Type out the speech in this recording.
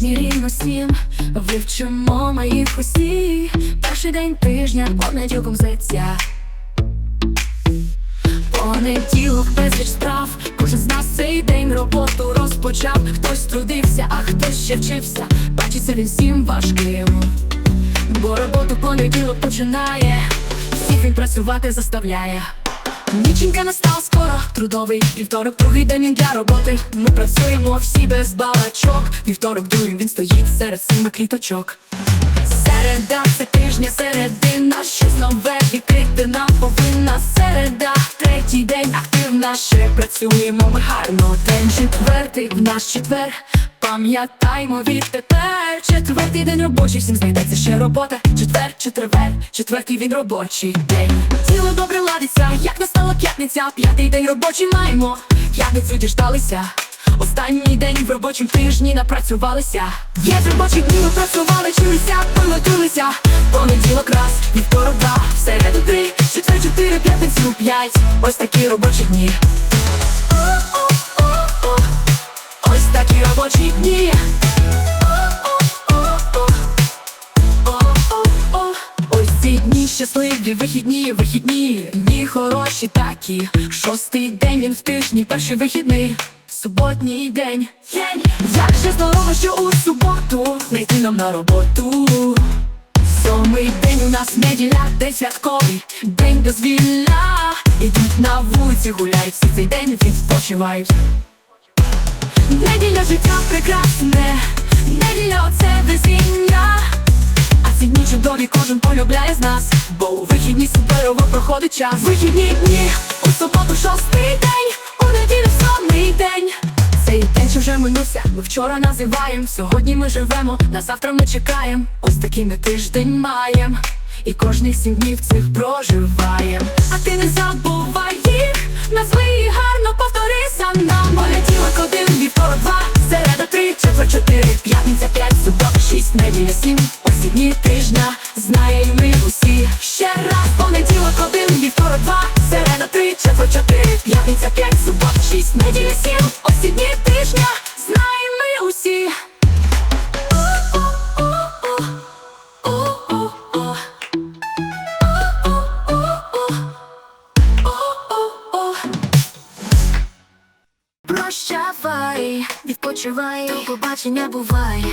тижні рівно сім. Вивчимо ми їх усі Перший день тижня понеділком зветься Понеділок безліч справ. Кожен з нас цей день роботу розпочав. Хтось трудився, а хтось ще вчився. Бачиться він всім важким. Бо роботу понеділок починає. Всіх він працювати заставляє Ніченька настала скоро, трудовий вівторок, другий день для роботи. Ми працюємо всі без балачок. Вівторок другий він стоїть серед семи кліточок. Середа це тижня, середина, щось нове відкрити нам повинна середа, третій день активна, ще працюємо ми гарно. День четвертий в наш четвер. Пам'ятаймо відтепер Четвертий день робочий, всім знайдеться ще робота. Четвер, четвер, четвертий він робочий день. Тіло добре ладиться, як настала п'ятниця. П'ятий день робочий маємо П'ятницю діждалися. Останній день в робочому тижні напрацювалися. Є з робочих днів працювали, чулися, пилотилися. Понеділок раз, вівторок два, середу три, четвер, чотири, п'ятницю п'ять. Ось такі робочі дні щасливі, вихідні, вихідні, дні хороші такі. Шостий день він в тижні, перший вихідний, суботній день. Як же здорово, що у суботу не йти нам на роботу. Сьомий день у нас неділя, день святковий, день дозвілля. Ідуть на вулиці, гуляють всі цей день відпочивають. Неділя життя прекрасне, неділя оце весіння. Проходить час. Вихідні дні, у суботу шостий день, у неділю сьомий день. Цей день, що вже минувся, ми вчора називаєм. Сьогодні ми живемо, на завтра ми чекаєм. Ось такий ми тиждень маєм. І кожних сім днів цих проживаєм. А ти не забувай їх, назви їх гарно повтори сам нам. Понеділок один, вівторок два, середа три, четвер чотири, п'ятниця п'ять, субота шість, неділя сім. Усі дні тижня неділя сім. Усі дні тижня знаємо ми усі. Прощавай, відпочивай, до побачення бувай.